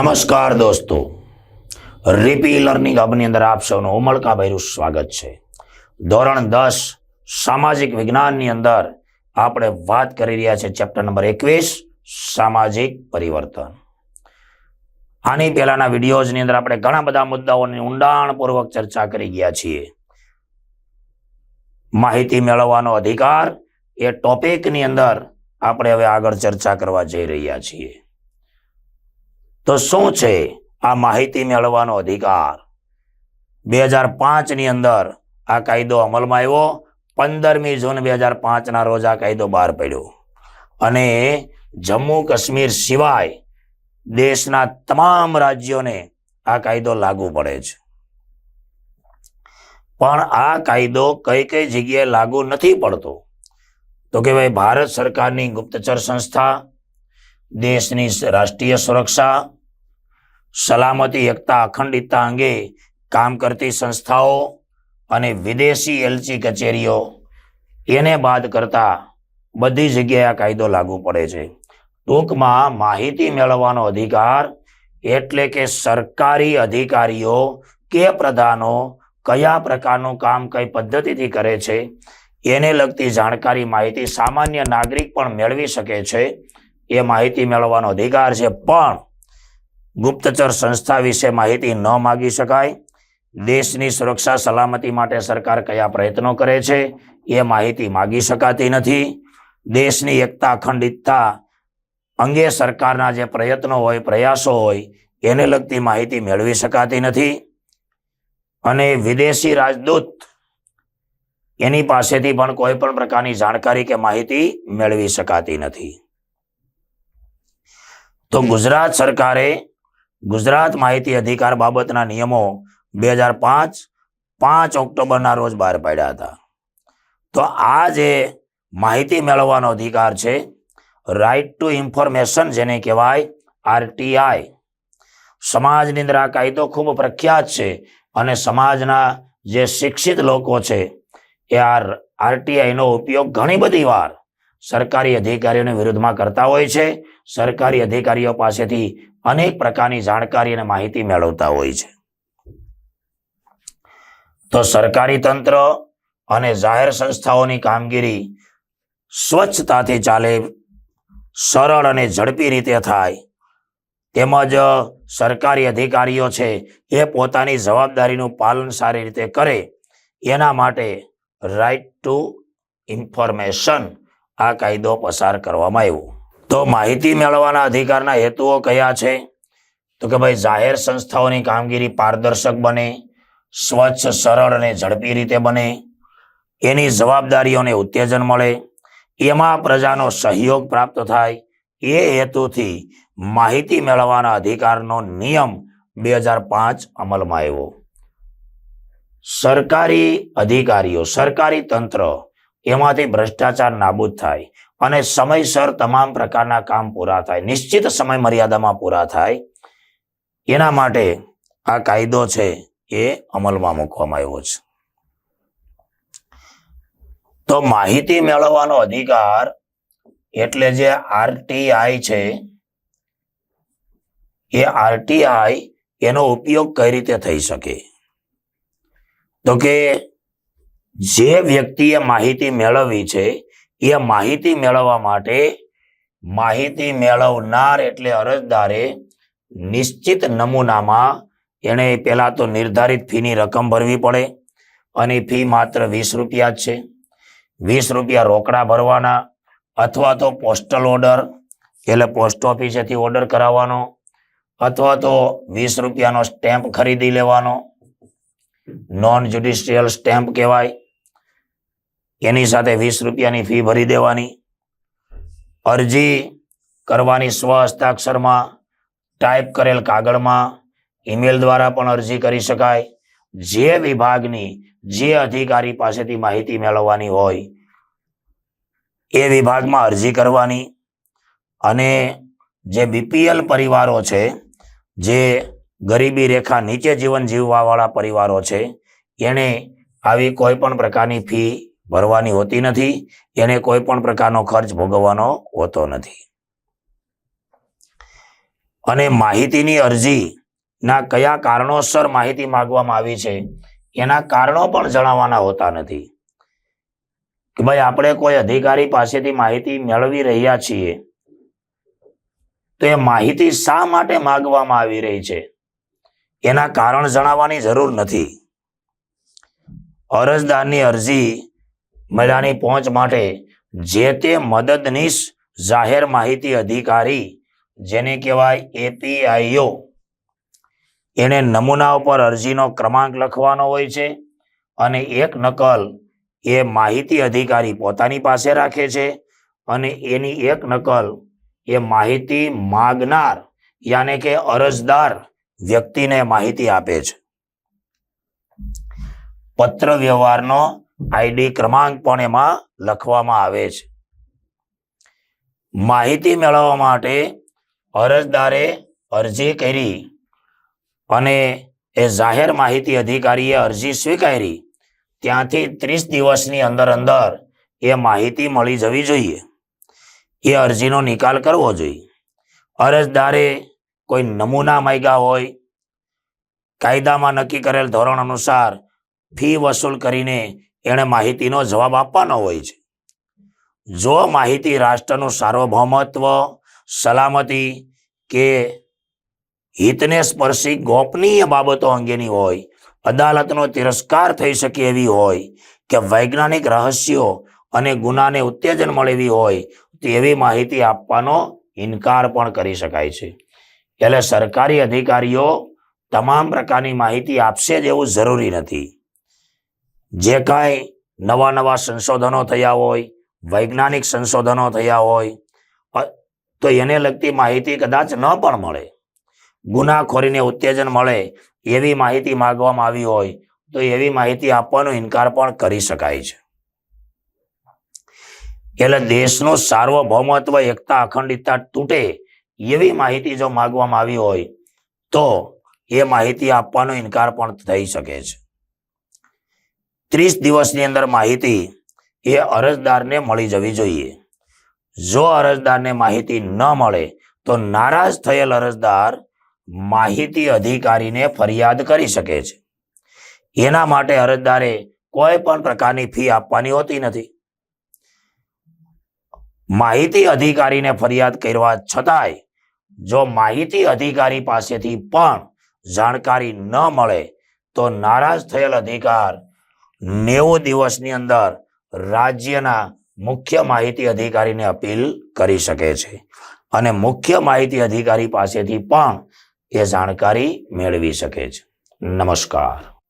નમસ્કાર દોસ્તો. રીપી લર્નિંગ હબની અંદર આપ સૌનું ઉમળકાભર્યું સ્વાગત છે. ધોરણ દસ, સામાજિક વિજ્ઞાનની અંદર આપણે વાત કરી રહ્યા છે ચેપ્ટર નંબર એકવીસ, સામાજિક પરિવર્તન. આની પહેલાના વિડીયોઝની અંદર આપણે ઘણા બધા મુદ્દાઓની ઊંડાણપૂર્વક ચર્ચા કરી ગયા છીએ. માહિતી મેળવવાનો અધિકાર એ ટોપિકની અંદર આપણે હવે આગળ ચર્ચા કરવા જઈ રહ્યા છીએ. તો શું છે આ માહિતી મેળવવાનો અધિકાર? બે હજાર પાંચની અંદર આ કાયદો અમલમાં આવ્યો. પંદરમી જૂન બે હજાર પાંચના રોજ આ કાયદો બહાર પડ્યો. અને જમ્મુ કાશ્મીર સિવાય દેશના તમામ રાજ્યોને આ કાયદો લાગુ પડે છે. પણ આ કાયદો કઈ કઈ જગ્યાએ લાગુ નથી પડતો? તો કે ભાઈ, ભારત સરકારની ગુપ્તચર સંસ્થા દેશની રાષ્ટ્રીય સુરક્ષા, સલામતી, એકતા, અખંડિતતા અંગે કામ કરતી સંસ્થાઓ અને વિદેશી એલચી કચેરીઓ, એને બાદ કરતા બધી જગ્યાએ આ કાયદો લાગુ પડે છે. ટૂંકમાં માહિતી મેળવવાનો અધિકાર એટલે કે સરકારી અધિકારીઓ કે પ્રધાનો કયા પ્રકારનું કામ કઈ પદ્ધતિથી કરે છે, એને લગતી જાણકારી માહિતી સામાન્ય નાગરિક પણ મેળવી શકે છે. એ માહિતી મેળવવાનો અધિકાર છે. પણ ગુપ્તચર સંસ્થા વિશે માહિતી ન માગી શકાય. દેશની સુરક્ષા સલામતી માટે સરકાર કયા પ્રયત્નો કરે છે એ માહિતી માગી શકાતી નથી. દેશની એકતા, અખંડિતતા અંગે સરકારના જે પ્રયત્નો હોય, પ્રયાસો હોય, એને લગતી માહિતી મેળવી શકાતી નથી. અને વિદેશી રાજદૂત એની પાસેથી પણ કોઈ પણ પ્રકારની જાણકારી કે માહિતી મેળવી શકાતી નથી. તો ગુજરાત સરકારે ગુજરાત માહિતી અધિકાર બાબતના નિયમો બે હજાર પાંચ પાંચ ઓક્ટોબરના રોજ બહાર પાડ્યા હતા. તો આ જે માહિતી મેળવવાનો અધિકાર છે રાઇટ ટુ ઇન્ફોર્મેશન જેને કહેવાય આરટીઆઈ સમાજની અંદર આ કાયદો ખૂબ પ્રખ્યાત છે અને સમાજના જે શિક્ષિત લોકો છે, એ આ આરટીઆઈનો ઉપયોગ ઘણી બધી વાર સરકારી અધિકારીઓને વિરુદ્ધમાં કરતા હોય છે. સરકારી અધિકારીઓ પાસેથી અનેક પ્રકારની જાણકારી અને માહિતી મેળવતા હોય છે. તો સરકારી તંત્ર અને જાહેર સંસ્થાઓની કામગીરી સ્વચ્છતાથી ચાલે, સરળ અને ઝડપી રીતે થાય. તેમજ સરકારી અધિકારીઓ છે એ પોતાની જવાબદારીનું પાલન સારી રીતે કરે. એના માટે રાઇટ ટુ ઇન્ફોર્મેશન આ કાયદો પસાર કરવામાં આવ્યો. તો માહિતી મેળવવાના અધિકારના હેતુઓ કયા છે? તો કે ભાઈ, જાહેર સંસ્થાઓની કામગીરી પારદર્શક બને, સ્વચ્છ, સરળ અને ઝડપી રીતે બને, એની જવાબદારીઓને ઉત્તેજન મળે, એમાં પ્રજાનો સહયોગ પ્રાપ્ત થાય, એ હેતુથી માહિતી મેળવવાના અધિકારનો નિયમ બે હજાર પાંચ અમલમાં આવ્યો. સરકારી અધિકારીઓ, સરકારી તંત્ર એમાંથી ભ્રષ્ટાચાર નાબૂદ થાય અને સમયસર તમામ પ્રકારના કામ પૂરા થાય, નિશ્ચિત સમય મર્યાદામાં પૂરા થાય, એના માટે આ કાયદો છે એ અમલમાં મૂકવામાં આવ્યો છે. તો માહિતી મેળવવાનો અધિકાર એટલે જે આરટીઆઈ છે, એ આરટીઆઈ એનો ઉપયોગ કઈ રીતે થઈ શકે? તો કે જે વ્યક્તિએ માહિતી મેળવવી છે, એ માહિતી મેળવવા માટે માહિતી મેળવનાર એટલે અરજદારે નિશ્ચિત નમૂનામાં એણે પહેલાં તો નિર્ધારિત ફીની રકમ ભરવી પડે અને ફી માત્ર વીસ રૂપિયા જ છે. વીસ રૂપિયા રોકડા ભરવાના અથવા તો પોસ્ટલ ઓર્ડર, એટલે પોસ્ટ ઓફિસેથી ઓર્ડર કરાવવાનો અથવા તો વીસ રૂપિયાનો સ્ટેમ્પ ખરીદી લેવાનો નોન જ્યુડિશિયલ સ્ટેમ્પ કહેવાય. એની સાથે વીસ રૂપિયાની ફી ભરી દેવાની. અરજી કરવાની સ્વ હસ્તાક્ષરમાં ટાઈપ કરેલ કાગળમાં ઈમેલ દ્વારા પણ અરજી કરી શકાય. જે વિભાગની, જે અધિકારી પાસેથી માહિતી મેળવવાની હોય, એ વિભાગમાં અરજી કરવાની. અને જે બીપીએલ પરિવારો છે, જે ગરીબી રેખા નીચે જીવન જીવવાવાળા પરિવારો છે, એને આવી કોઈ પણ પ્રકારની ફી ભરવાની હોતી નથી, એને કોઈ પણ પ્રકારનો ખર્ચ ભોગવવાનો હોતો નથી. અને માહિતીની અરજી ના કયા કારણોસર માહિતી માગવામાં આવી છે, એના કારણો પણ જણાવવાના હોતા નથી. કે ભાઈ, આપણે કોઈ અધિકારી પાસેથી માહિતી મેળવી રહ્યા છીએ, તો એ માહિતી શા માટે માગવામાં આવી રહી છે? એના કારણ જણાવવાની જરૂર નથી. અરજદારની અરજી મહિલાની પહોંચ માટે જે તે મદદનીશ જાહેર માહિતી અધિકારી, જેને કહેવાય એપીઆઈઓ, એને નમૂના ઉપર અરજીનો ક્રમાંક લખવાનો હોય છે અને એક નકલ એ માહિતી અધિકારી પોતાની પાસે રાખે છે અને એની એક નકલ એ માહિતી માગનાર, યાને કે અરજદાર વ્યક્તિને માહિતી આપે છે. પત્ર વ્યવહારનો આઈડી ક્રમાંક પણ એમાં લખવામાં આવે છે. માહિતી મેળવવા માટે અરજદારે અરજી કરી અને એ જાહેર માહિતી અધિકારીએ અરજી સ્વીકારી. ત્યાંથી ત્રીસ દિવસની અંદર અંદર એ માહિતી મળી જવી જોઈએ. એ અરજીનો નિકાલ કરવો જોઈએ. અરજદારે કોઈ નમૂના માંગ્યા હોય, કાયદામાં નક્કી કરેલ ધોરણ અનુસાર ફી વસૂલ કરીને એણે માહિતીનો જવાબ આપવાનો હોય છે. જો માહિતી રાષ્ટ્રનું સાર્વભૌમત્વ, સલામતી કે હિતને સ્પર્શી ગોપનીય બાબતો અંગેની હોય, અદાલતનો તિરસ્કાર થઈ શકે એવી હોય કે વૈજ્ઞાનિક રહસ્યો અને ગુનાને ઉત્તેજન મળેવી હોય તો એવી માહિતી આપવાનો ઇનકાર પણ કરી શકાય છે. એટલે સરકારી અધિકારીઓ તમામ પ્રકારની માહિતી આપશે જ એવું જરૂરી નથી. જે કાંઈ નવા નવા સંશોધનો થયા હોય, વૈજ્ઞાનિક સંશોધનો થયા હોય તો એને લગતી માહિતી કદાચ ન પણ મળે. ગુનાખોરીને ઉત્તેજન મળે એવી માહિતી માગવામાં આવી હોય, તો એવી માહિતી આપવાનો ઇનકાર પણ કરી શકાય છે. એટલે દેશનું સાર્વભૌમત્વ, એકતા, અખંડિતતા તૂટે એવી માહિતી જો માંગવામાં આવી હોય, તો એ માહિતી આપવાનો ઇનકાર પણ થઈ શકે છે. ત્રીસ દિવસની અંદર માહિતી એ અરજદારને મળી જવી જોઈએ. જો અરજદારને માહિતી ન મળે, તો નારાજ થયેલ અરજદાર માહિતી અધિકારીને ફરિયાદ કરી શકે છે. એના માટે અરજદારે કોઈ પણ પ્રકારની ફી આપવાની હોતી નથી. માહિતી અધિકારીને ફરિયાદ કરવા છતાંય જો માહિતી અધિકારી પાસેથી પણ જાણકારી ન મળે, તો નારાજ થયેલ અધિકાર નેવું દિવસની અંદર રાજ્યના મુખ્ય માહિતી અધિકારીને અપીલ કરી શકે છે. અને મુખ્ય માહિતી અધિકારી પાસેથી પણ એ જાણકારી મેળવી શકે છે. નમસ્કાર.